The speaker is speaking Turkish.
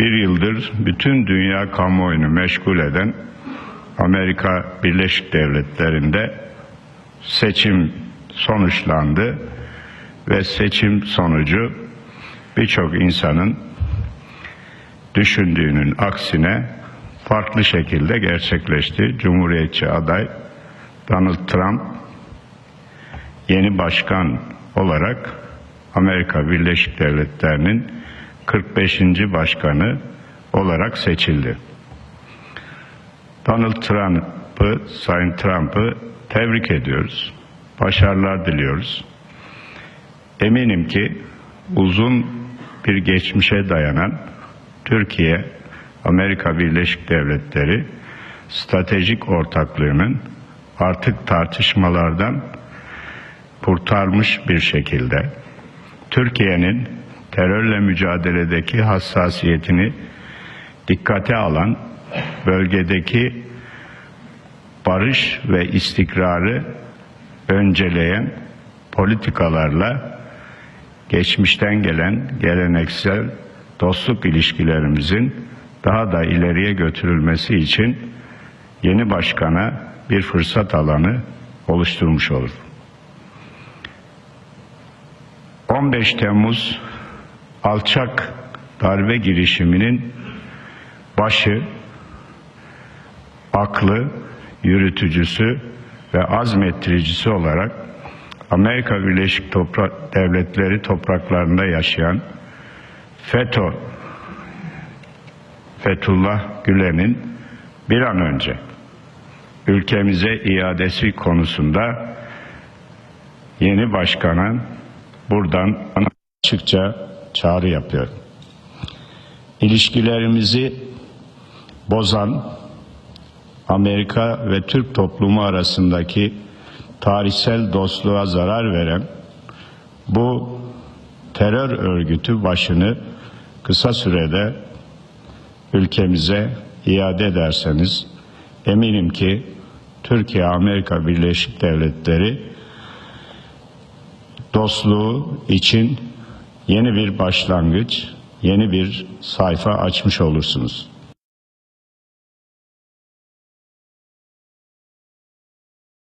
bir yıldır bütün dünya kamuoyunu meşgul eden Amerika Birleşik Devletleri'nde seçim sonuçlandı ve seçim sonucu birçok insanın düşündüğünün aksine farklı şekilde gerçekleşti. Cumhuriyetçi aday Donald Trump yeni başkan olarak Amerika Birleşik Devletleri'nin 45. başkanı olarak seçildi. Donald Trump'ı, Sayın Trump'ı tebrik ediyoruz. Başarılar diliyoruz. Eminim ki uzun bir geçmişe dayanan Türkiye, Amerika Birleşik Devletleri stratejik ortaklığının artık tartışmalardan kurtarmış bir şekilde Türkiye'nin terörle mücadeledeki hassasiyetini dikkate alan bölgedeki barış ve istikrarı önceleyen politikalarla geçmişten gelen geleneksel dostluk ilişkilerimizin daha da ileriye götürülmesi için yeni başkana bir fırsat alanı oluşturmuş olur. 15 Temmuz alçak darbe girişiminin başı, aklı, yürütücüsü ve azmettiricisi olarak Amerika Birleşik Toprak Devletleri topraklarında yaşayan FETÖ, Fethullah Gülen'in bir an önce ülkemize iadesi konusunda yeni başkanın buradan açıkça çağrı yapıyor. İlişkilerimizi bozan Amerika ve Türk toplumu arasındaki tarihsel dostluğa zarar veren bu terör örgütü başını kısa sürede ülkemize iade ederseniz eminim ki Türkiye Amerika Birleşik Devletleri dostluğu için yeni bir başlangıç, yeni bir sayfa açmış olursunuz.